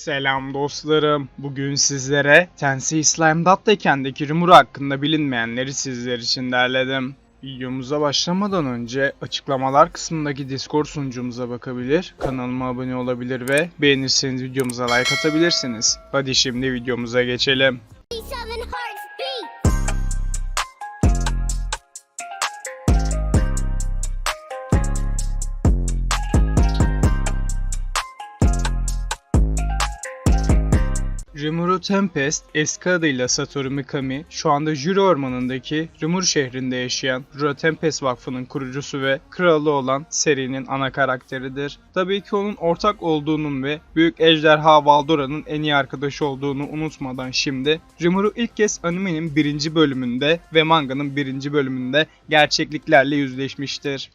Selam dostlarım. Bugün sizlere Tensei Slime Datteken'deki Rimuru hakkında bilinmeyenleri sizler için derledim. Videomuza başlamadan önce açıklamalar kısmındaki Discord sunucumuza bakabilir, kanalıma abone olabilir ve beğenirseniz videomuza like atabilirsiniz. Hadi şimdi videomuza geçelim. Rimuru Tempest, eski adıyla Satoru Mikami, şu anda Jüri Ormanı'ndaki Rimuru şehrinde yaşayan Rimuru Tempest Vakfı'nın kurucusu ve kralı olan serinin ana karakteridir. Tabii ki onun ortak olduğunun ve Büyük Ejderha Valdora'nın en iyi arkadaşı olduğunu unutmadan şimdi Rimuru ilk kez animenin birinci bölümünde ve manganın birinci bölümünde gerçekliklerle yüzleşmiştir.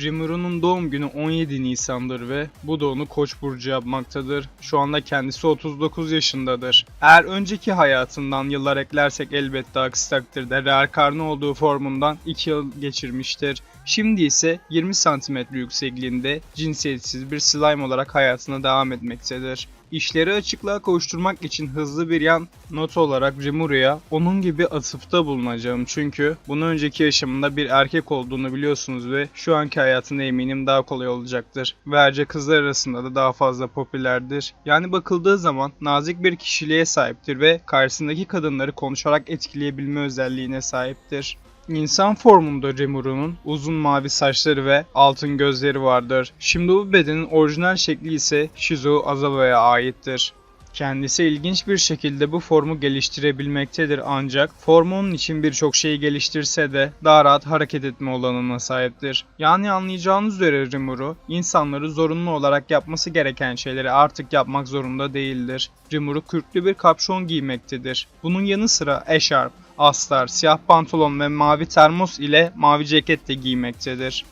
Rimuru'nun doğum günü 17 Nisan'dır ve bu da onu Koç burcu yapmaktadır. Şu anda kendisi 39 yaşındadır. Eğer önceki hayatından yıllar eklersek elbette aksi takdirde reenkarne olduğu formundan 2 yıl geçirmiştir. Şimdi ise 20 cm yüksekliğinde cinsiyetsiz bir slime olarak hayatına devam etmektedir. İşleri açıklığa kavuşturmak için hızlı bir yan not olarak Rimuru'ya onun gibi atıfta bulunacağım çünkü bunun önceki yaşamında bir erkek olduğunu biliyorsunuz ve şu anki hayatında eminim daha kolay olacaktır. Ve ayrıca kızlar arasında da daha fazla popülerdir. Yani bakıldığı zaman nazik bir kişiliğe sahiptir ve karşısındaki kadınları konuşarak etkileyebilme özelliğine sahiptir. İnsan formunda Rimuru'nun uzun mavi saçları ve altın gözleri vardır. Şimdi bu bedenin orijinal şekli ise Shizuo Azawa'ya aittir. Kendisi ilginç bir şekilde bu formu geliştirebilmektedir ancak formu onun için birçok şeyi geliştirse de daha rahat hareket etme olanına sahiptir. Yani anlayacağınız üzere Rimuru, insanları zorunlu olarak yapması gereken şeyleri artık yapmak zorunda değildir. Rimuru kürklü bir kapşon giymektedir. Bunun yanı sıra eşarp, astar, siyah pantolon ve mavi termos ile mavi ceket de giymektedir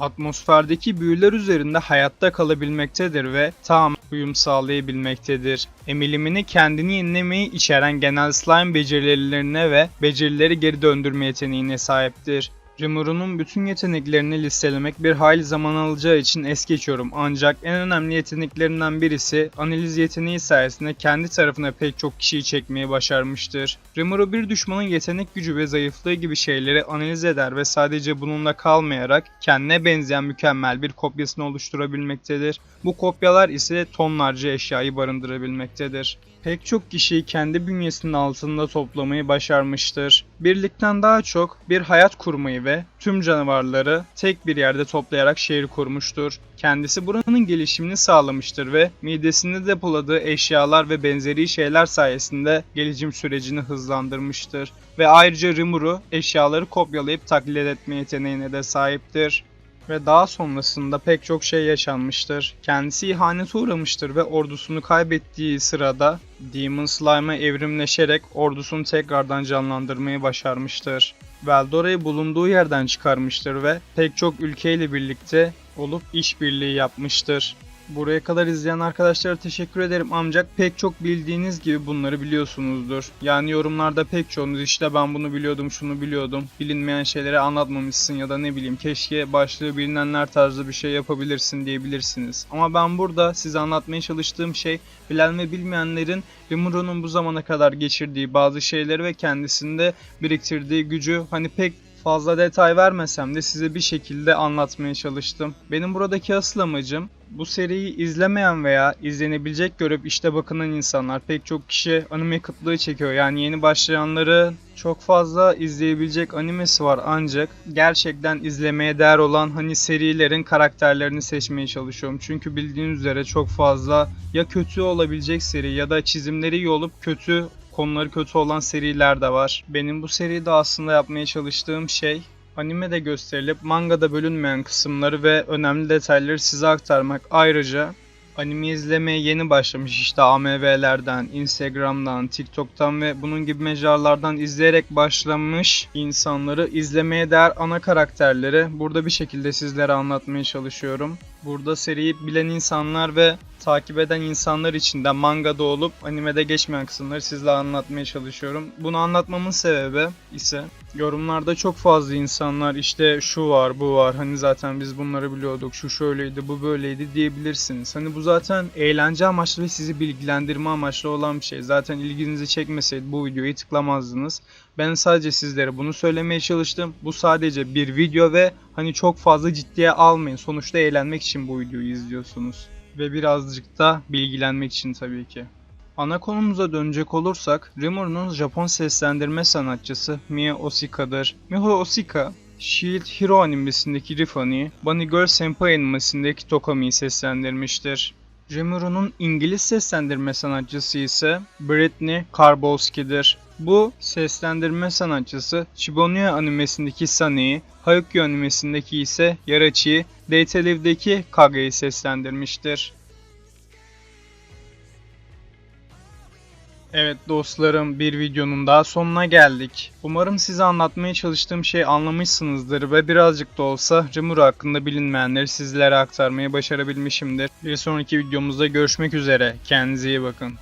atmosferdeki büyüler üzerinde hayatta kalabilmektedir ve tam uyum sağlayabilmektedir. Emilimini kendini yenilemeyi içeren genel slime becerilerine ve becerileri geri döndürme yeteneğine sahiptir. Rimuru'nun bütün yeteneklerini listelemek bir hayli zaman alacağı için es geçiyorum ancak en önemli yeteneklerinden birisi analiz yeteneği sayesinde kendi tarafına pek çok kişiyi çekmeyi başarmıştır. Rimuru bir düşmanın yetenek gücü ve zayıflığı gibi şeyleri analiz eder ve sadece bununla kalmayarak kendine benzeyen mükemmel bir kopyasını oluşturabilmektedir. Bu kopyalar ise tonlarca eşyayı barındırabilmektedir pek çok kişiyi kendi bünyesinin altında toplamayı başarmıştır. Birlikten daha çok bir hayat kurmayı ve tüm canavarları tek bir yerde toplayarak şehir kurmuştur. Kendisi buranın gelişimini sağlamıştır ve midesinde depoladığı eşyalar ve benzeri şeyler sayesinde gelişim sürecini hızlandırmıştır. Ve ayrıca Rimuru eşyaları kopyalayıp taklit etme yeteneğine de sahiptir ve daha sonrasında pek çok şey yaşanmıştır. Kendisi ihanete uğramıştır ve ordusunu kaybettiği sırada Demon Slime'a evrimleşerek ordusunu tekrardan canlandırmayı başarmıştır. Veldora'yı bulunduğu yerden çıkarmıştır ve pek çok ülkeyle birlikte olup işbirliği yapmıştır. Buraya kadar izleyen arkadaşlara teşekkür ederim ancak pek çok bildiğiniz gibi bunları biliyorsunuzdur. Yani yorumlarda pek çoğunuz işte ben bunu biliyordum şunu biliyordum bilinmeyen şeyleri anlatmamışsın ya da ne bileyim keşke başlığı bilinenler tarzı bir şey yapabilirsin diyebilirsiniz. Ama ben burada size anlatmaya çalıştığım şey bilen ve bilmeyenlerin Rimuru'nun bu zamana kadar geçirdiği bazı şeyleri ve kendisinde biriktirdiği gücü hani pek fazla detay vermesem de size bir şekilde anlatmaya çalıştım. Benim buradaki asıl amacım bu seriyi izlemeyen veya izlenebilecek görüp işte bakınan insanlar pek çok kişi anime kıtlığı çekiyor. Yani yeni başlayanları çok fazla izleyebilecek animesi var ancak gerçekten izlemeye değer olan hani serilerin karakterlerini seçmeye çalışıyorum. Çünkü bildiğiniz üzere çok fazla ya kötü olabilecek seri ya da çizimleri iyi olup kötü konuları kötü olan seriler de var. Benim bu seride aslında yapmaya çalıştığım şey animede gösterilip mangada bölünmeyen kısımları ve önemli detayları size aktarmak. Ayrıca anime izlemeye yeni başlamış işte AMV'lerden, Instagram'dan, TikTok'tan ve bunun gibi mecralardan izleyerek başlamış insanları izlemeye değer ana karakterleri burada bir şekilde sizlere anlatmaya çalışıyorum. Burada seriyi bilen insanlar ve takip eden insanlar için de mangada olup animede geçmeyen kısımları sizle anlatmaya çalışıyorum. Bunu anlatmamın sebebi ise Yorumlarda çok fazla insanlar işte şu var bu var hani zaten biz bunları biliyorduk şu şöyleydi bu böyleydi diyebilirsiniz. Hani bu zaten eğlence amaçlı ve sizi bilgilendirme amaçlı olan bir şey. Zaten ilginizi çekmeseydi bu videoyu tıklamazdınız. Ben sadece sizlere bunu söylemeye çalıştım. Bu sadece bir video ve hani çok fazla ciddiye almayın. Sonuçta eğlenmek için bu videoyu izliyorsunuz. Ve birazcık da bilgilenmek için tabii ki. Ana konumuza dönecek olursak, Rimur'un Japon seslendirme sanatçısı Mie Osika'dır. Miho Osika, Shield Hero animesindeki Rifani, Bunny Girl Senpai animesindeki Tokami'yi seslendirmiştir. Rimur'un İngiliz seslendirme sanatçısı ise Britney Karbowski'dir. Bu seslendirme sanatçısı Shibuya animesindeki Sunny'i, Haikyuu animesindeki ise Yarachi'yi, Date Live'deki Kage'yi seslendirmiştir. Evet dostlarım bir videonun daha sonuna geldik. Umarım size anlatmaya çalıştığım şeyi anlamışsınızdır ve birazcık da olsa Rimuru hakkında bilinmeyenleri sizlere aktarmayı başarabilmişimdir. Bir sonraki videomuzda görüşmek üzere. Kendinize iyi bakın.